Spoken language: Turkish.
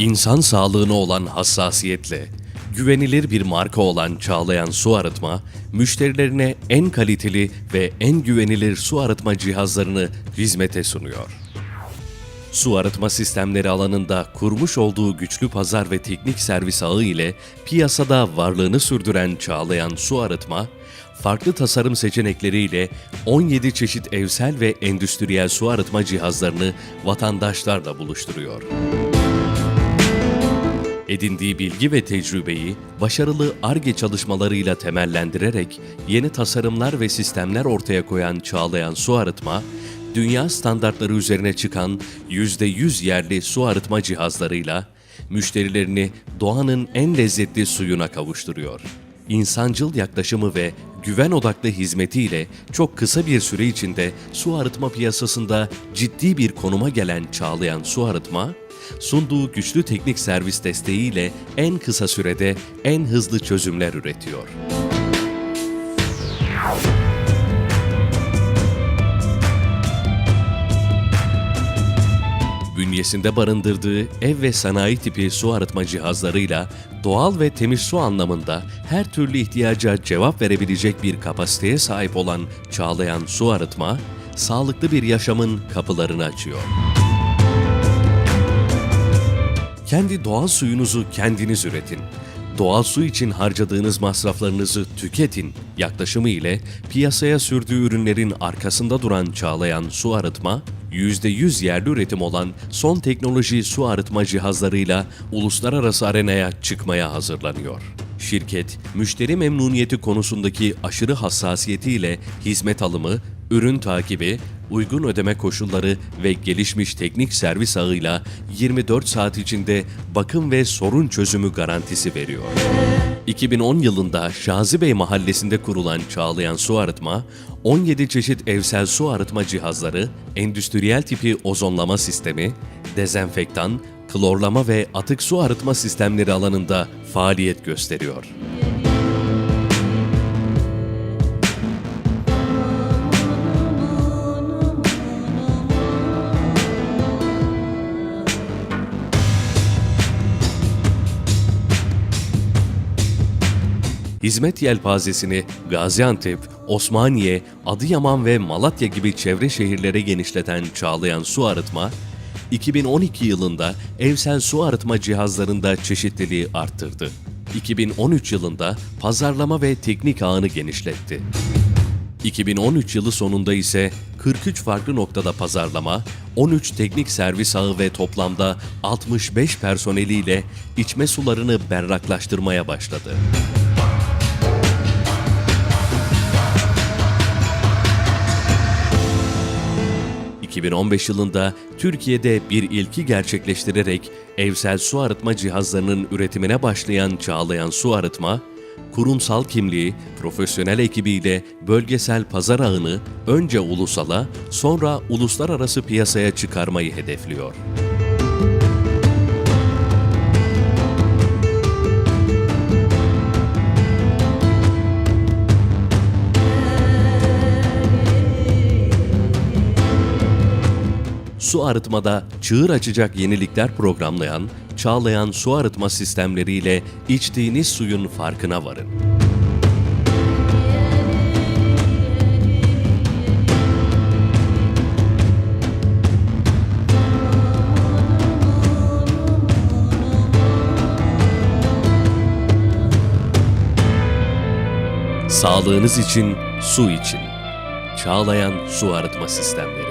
İnsan sağlığına olan hassasiyetle güvenilir bir marka olan Çağlayan Su Arıtma, müşterilerine en kaliteli ve en güvenilir su arıtma cihazlarını hizmete sunuyor. Su arıtma sistemleri alanında kurmuş olduğu güçlü pazar ve teknik servis ağı ile piyasada varlığını sürdüren Çağlayan Su Arıtma, farklı tasarım seçenekleriyle 17 çeşit evsel ve endüstriyel su arıtma cihazlarını vatandaşlarla buluşturuyor. Edindiği bilgi ve tecrübeyi başarılı ARGE çalışmalarıyla temellendirerek yeni tasarımlar ve sistemler ortaya koyan Çağlayan Su Arıtma, dünya standartları üzerine çıkan %100 yerli su arıtma cihazlarıyla müşterilerini doğanın en lezzetli suyuna kavuşturuyor. İnsancıl yaklaşımı ve güven odaklı hizmetiyle çok kısa bir süre içinde su arıtma piyasasında ciddi bir konuma gelen Çağlayan Su Arıtma, sunduğu güçlü teknik servis desteğiyle en kısa sürede en hızlı çözümler üretiyor. Bünyesinde barındırdığı ev ve sanayi tipi su arıtma cihazlarıyla doğal ve temiz su anlamında her türlü ihtiyaca cevap verebilecek bir kapasiteye sahip olan Çağlayan Su Arıtma, sağlıklı bir yaşamın kapılarını açıyor. Kendi doğal suyunuzu kendiniz üretin. Doğal su için harcadığınız masraflarınızı tüketin yaklaşımı ile piyasaya sürdüğü ürünlerin arkasında duran Çağlayan Su Arıtma, %100 yerli üretim olan son teknoloji su arıtma cihazlarıyla uluslararası arenaya çıkmaya hazırlanıyor. Şirket, müşteri memnuniyeti konusundaki aşırı hassasiyetiyle hizmet alımı, ürün takibi, uygun ödeme koşulları ve gelişmiş teknik servis ağıyla 24 saat içinde bakım ve sorun çözümü garantisi veriyor. 2010 yılında Şazibey mahallesinde kurulan Çağlayan Su Arıtma, 17 çeşit evsel su arıtma cihazları, endüstriyel tipi ozonlama sistemi, dezenfektan, klorlama ve atık su arıtma sistemleri alanında faaliyet gösteriyor. Hizmet yelpazesini Gaziantep, Osmaniye, Adıyaman ve Malatya gibi çevre şehirlere genişleten Çağlayan Su Arıtma, 2012 yılında evsel su arıtma cihazlarında çeşitliliği arttırdı. 2013 yılında pazarlama ve teknik ağını genişletti. 2013 yılı sonunda ise 43 farklı noktada pazarlama, 13 teknik servis ağı ve toplamda 65 personeliyle içme sularını berraklaştırmaya başladı. 2015 yılında Türkiye'de bir ilki gerçekleştirerek evsel su arıtma cihazlarının üretimine başlayan Çağlayan Su Arıtma, kurumsal kimliği, profesyonel ekibiyle bölgesel pazar ağını önce ulusala, sonra uluslararası piyasaya çıkarmayı hedefliyor. Su arıtmada çığır açacak yenilikler programlayan, çağlayan su arıtma sistemleriyle içtiğiniz suyun farkına varın. Sağlığınız için, su için. Çağlayan Su Arıtma Sistemleri